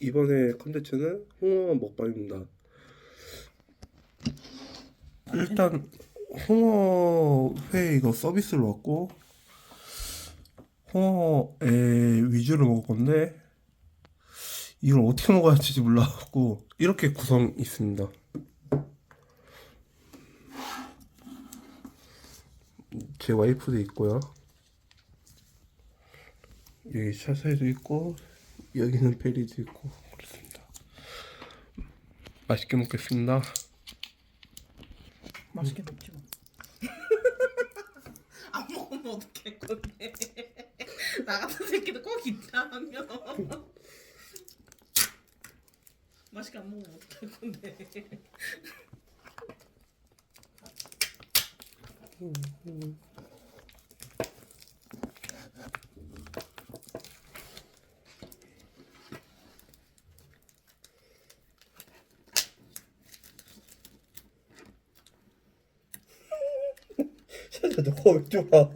이번에 컨텐츠는 홍어 먹방입니다. 일단 홍어 회 이거 서비스로 왔고 홍어에 위주로 먹을 건데 이걸 어떻게 먹어야 할지 몰라갖고 이렇게 구성 있습니다. 제 와이프도 있고요. 여기 샤샤이도 있고 여기는 베리도 있고 그렇습니다. 맛있게 먹겠습니다. 맛있게 먹지 뭐. 안 먹으면 어떡할 건데. 나 같은 새끼도 꼭 있다면. 맛있게 안 먹으면 어떡할 건데. 샤샤 좋아?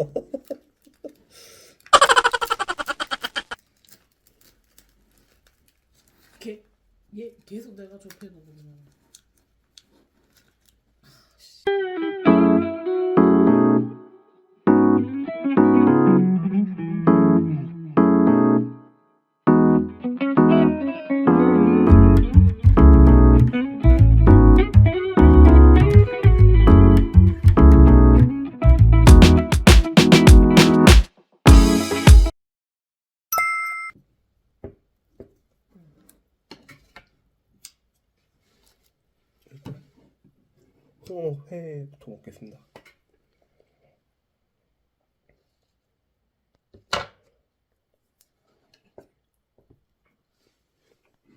걔, 얘 계속 내가 좁혀도 그러 면. 홍어 회부터 먹겠습니다.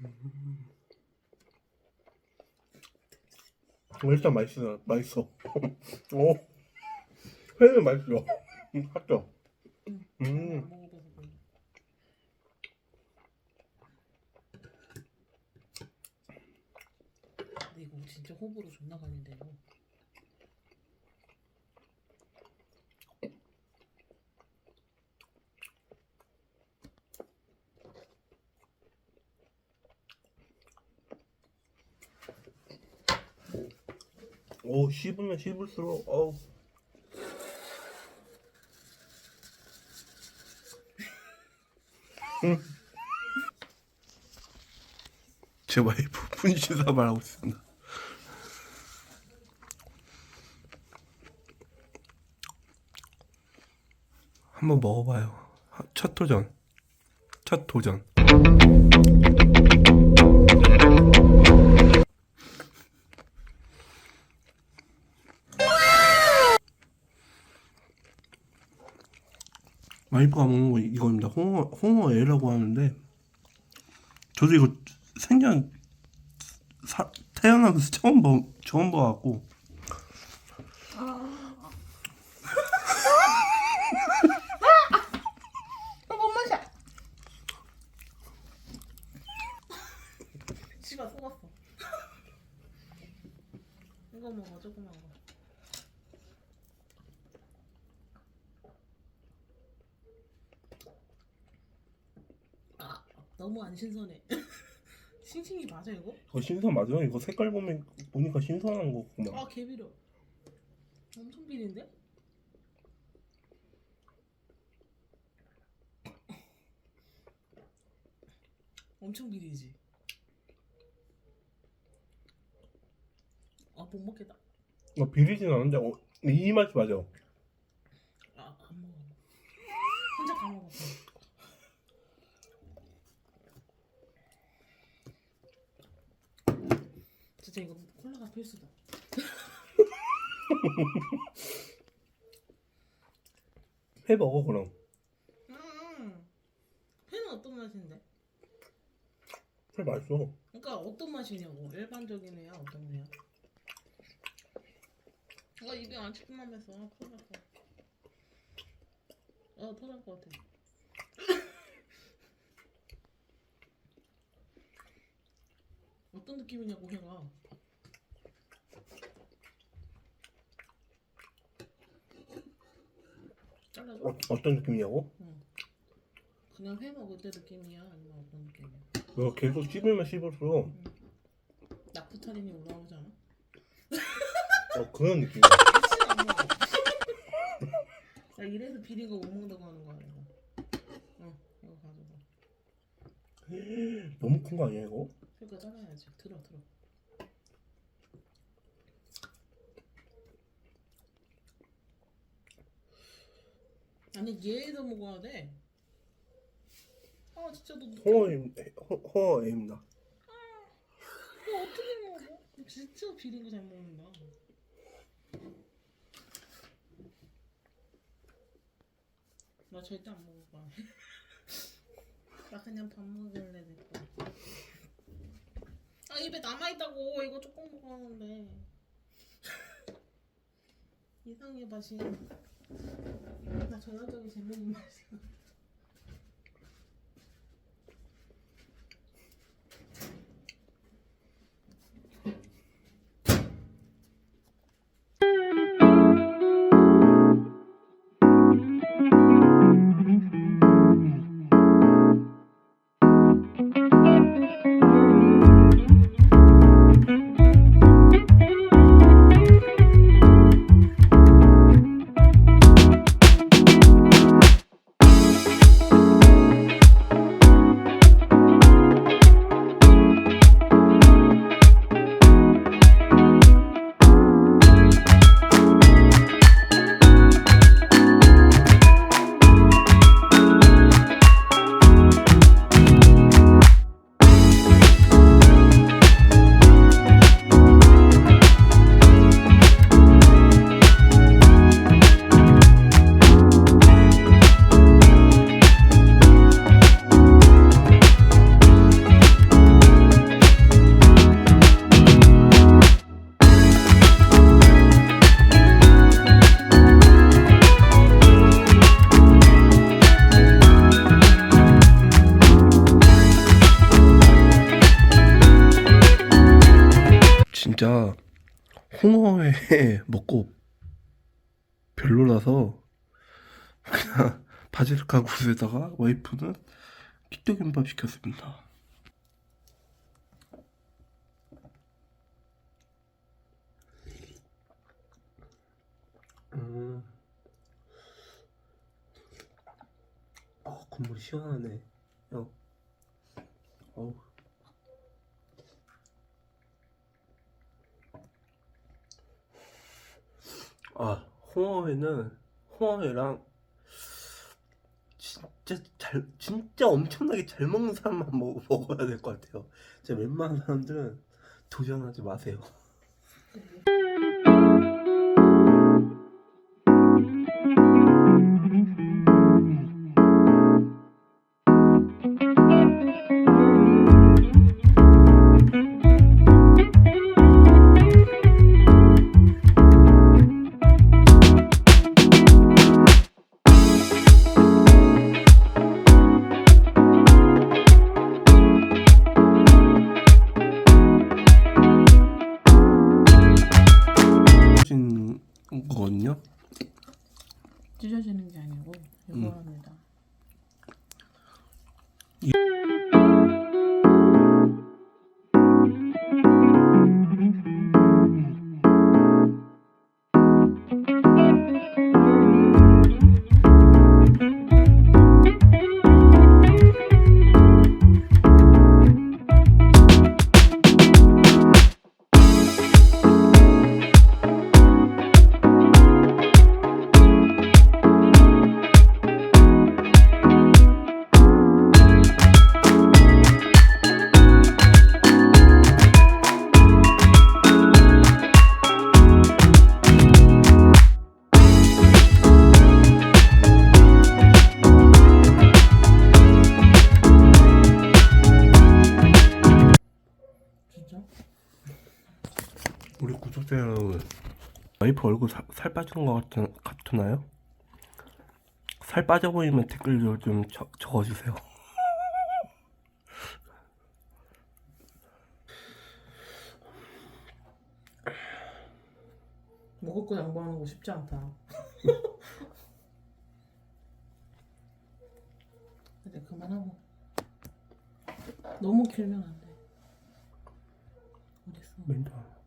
음. 일단 맛있어, 맛있어. 오, 회는 맛있어. 음. 응. 음. 이거 진짜 호불호 존나 이 오, 씹으면 씹을수록, 어우. 음. 제 와이프 분신사 말하고 있습니다. 한번 먹어봐요. 첫 도전. 첫 도전. 와이프가 먹는 거 이거입니다. 홍어 홍어애라고 하는데 저도 이거 생전 사, 태어나면서 처음 봐 처음 봐갖고 뭔 맛이야? 씨발 속았어. 이거 먹어 조그만 거. 너무 안 신선해. 싱싱이 맞아 이거? 이거 신선 맞아요? 이거 색깔 보면 보니까 신선한 거구만. 아 개비려. 엄청 비린데? 엄청 비리지. 아 못 먹겠다. 어, 비리진 않은데 어, 이 맛이 맞아. 아 안 먹어. 혼자 다 먹었어. 진짜 이거 콜라가 필수다. 회 먹어 그럼. 음. 회는 어떤 맛인데? 회 맛있어. 그러니까 어떤 맛이냐고. 일반적인 회야 어떤 회야? 아 입에 안 찌끔하면서 큰일 났어. 아 토날 것 같아. 어떤 느낌이냐고 회가. 잘라줘? 어, 어떤 느낌이냐고? 응. 그냥 회 먹을 때 느낌이야? 아니면 어떤 느낌이야? 이거 계속 씹으면 씹을수록 낙부타린이 올라오지 않아? 어, 그런 느낌. 혹시 안 먹어? 나 이래서 비린 거 못 먹는다고 하는 거야 이거. 어 이거 가져가. 너무 큰 거 아니야 이거? 그러니까 잘라야지. 들어 들어. 아니 얘도 먹어야 돼. 아 진짜 너 홍어임 홍어임나. 이거 어떻게 먹어? 진짜 비린 거 잘 먹는다. 나 절대 안 먹을 거야. 나 그냥 밥 먹을래 될 거야. 아 입에 남아 있다고 이거 조금 먹었는데 이상해 맛이. 나 전형적인 재밌는 맛이 진짜 홍어회 먹고 별로라서 그냥 바지락하고 굿에다가 와이프는 키토김밥 시켰습니다. 음. 아, 국물이 시원하네. 형. 어우. 아, 홍어회는 홍어회랑 진짜 잘 진짜 엄청나게 잘 먹는 사람만 먹, 먹어야 될 것 같아요. 진짜 웬만한 사람들은 도전하지 마세요. 거거든요. 찢어지는 게 아니고 음. 이거 합니다. 우리 구독자 여러분, 와이프 얼굴 사- 살 빠지는 것 같, 같으나요? 살 빠져 보이면 댓글로 좀 적, 적어주세요. 먹을 거 양보하는 거 쉽지 않다. 이제 그만하고. 너무 길면 안 돼. 어딨어? 멘트.